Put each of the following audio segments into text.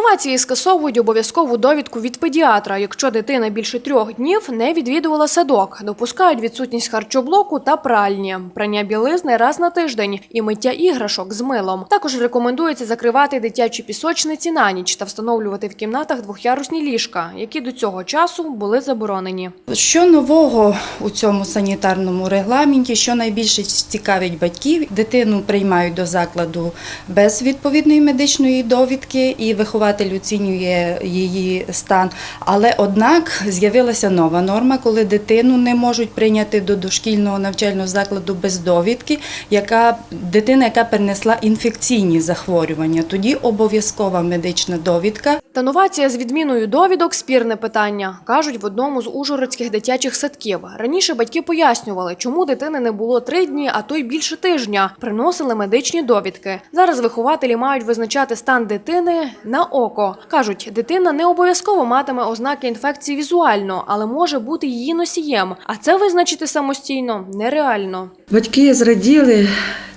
Новації скасовують обов'язкову довідку від педіатра, якщо дитина більше трьох днів не відвідувала садок. Допускають відсутність харчоблоку та пральні, прання білизни раз на тиждень і миття іграшок з милом. Також рекомендується закривати дитячі пісочниці на ніч та встановлювати в кімнатах двохярусні ліжка, які до цього часу були заборонені. Що нового у цьому санітарному регламенті, що найбільше цікавить батьків, дитину приймають до закладу без відповідної медичної довідки, і вихователь оцінює її стан. Але однак з'явилася нова норма, коли дитину не можуть прийняти до дошкільного навчального закладу без довідки, яка дитина, яка перенесла інфекційні захворювання. Тоді обов'язкова медична довідка. Та новація з відміною довідок спірне питання, кажуть в одному з ужгородських дитячих садків. Раніше батьки пояснювали, чому дитини не було три дні, а то й більше тижня. Приносили медичні довідки. Зараз вихователі мають визначати стан дитини на око. кажуть, дитина не обов'язково матиме ознаки інфекції візуально, але може бути її носієм. А це визначити самостійно нереально. Батьки зраділи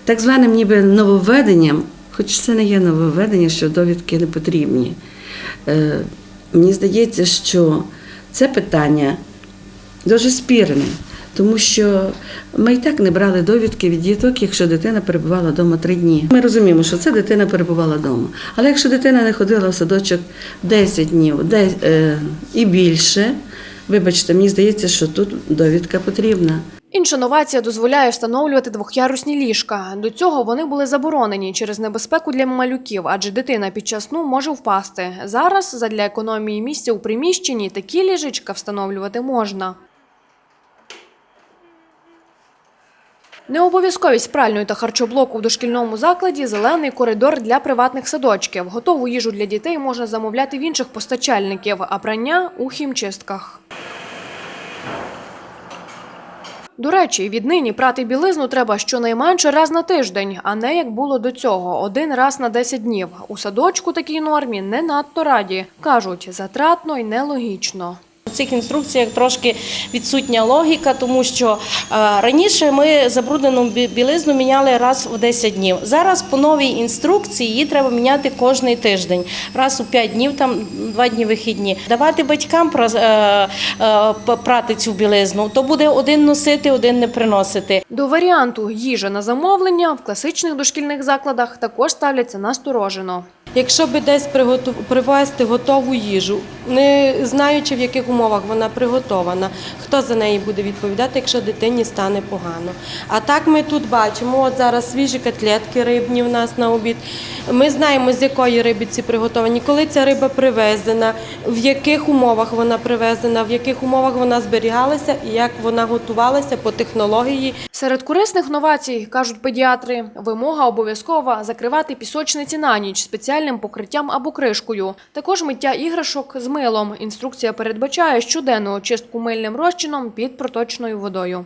так званим ніби нововведенням, хоч це не є нововведення, що довідки не потрібні. Е, мені здається, що це питання дуже спірне, тому що ми і так не брали довідки від діток, якщо дитина перебувала вдома три дні. Ми розуміємо, що це дитина перебувала вдома. Але якщо дитина не ходила в садочок 10 днів де, е, і більше, вибачте, мені здається, що тут довідка потрібна. Інша новація дозволяє встановлювати двохярусні ліжка. До цього вони були заборонені через небезпеку для малюків, адже дитина під час сну може впасти. Зараз, задля економії місця у приміщенні, такі ліжечка встановлювати можна. Необов'язковість пральної та харчоблоку в дошкільному закладі зелений коридор для приватних садочків. Готову їжу для дітей можна замовляти в інших постачальників, а прання у хімчистках. До речі, віднині прати білизну треба щонайменше раз на тиждень, а не як було до цього один раз на 10 днів. У садочку такій нормі не надто раді. кажуть, затратно і нелогічно. У цих інструкціях трошки відсутня логіка, тому що е, раніше ми забруднену білизну міняли раз в 10 днів. Зараз по новій інструкції її треба міняти кожний тиждень, раз у 5 днів, там 2 дні вихідні. Давати батькам е, е, прати цю білизну, то буде один носити, один не приносити. До варіанту їжа на замовлення в класичних дошкільних закладах також ставляться насторожено. Якщо би десь привезти готову їжу, не знаючи в яких умовах вона приготована, хто за неї буде відповідати, якщо дитині стане погано. А так ми тут бачимо, от зараз свіжі котлетки рибні в нас на обід. Ми знаємо, з якої риби ці приготовані, коли ця риба привезена, в яких умовах вона привезена, в яких умовах вона зберігалася і як вона готувалася по технології Серед корисних новацій, кажуть педіатри, вимога обов'язкова закривати пісочниці на ніч спеціальним покриттям або кришкою. Також миття іграшок з милом. Інструкція передбачає щоденну очистку мильним розчином під проточною водою.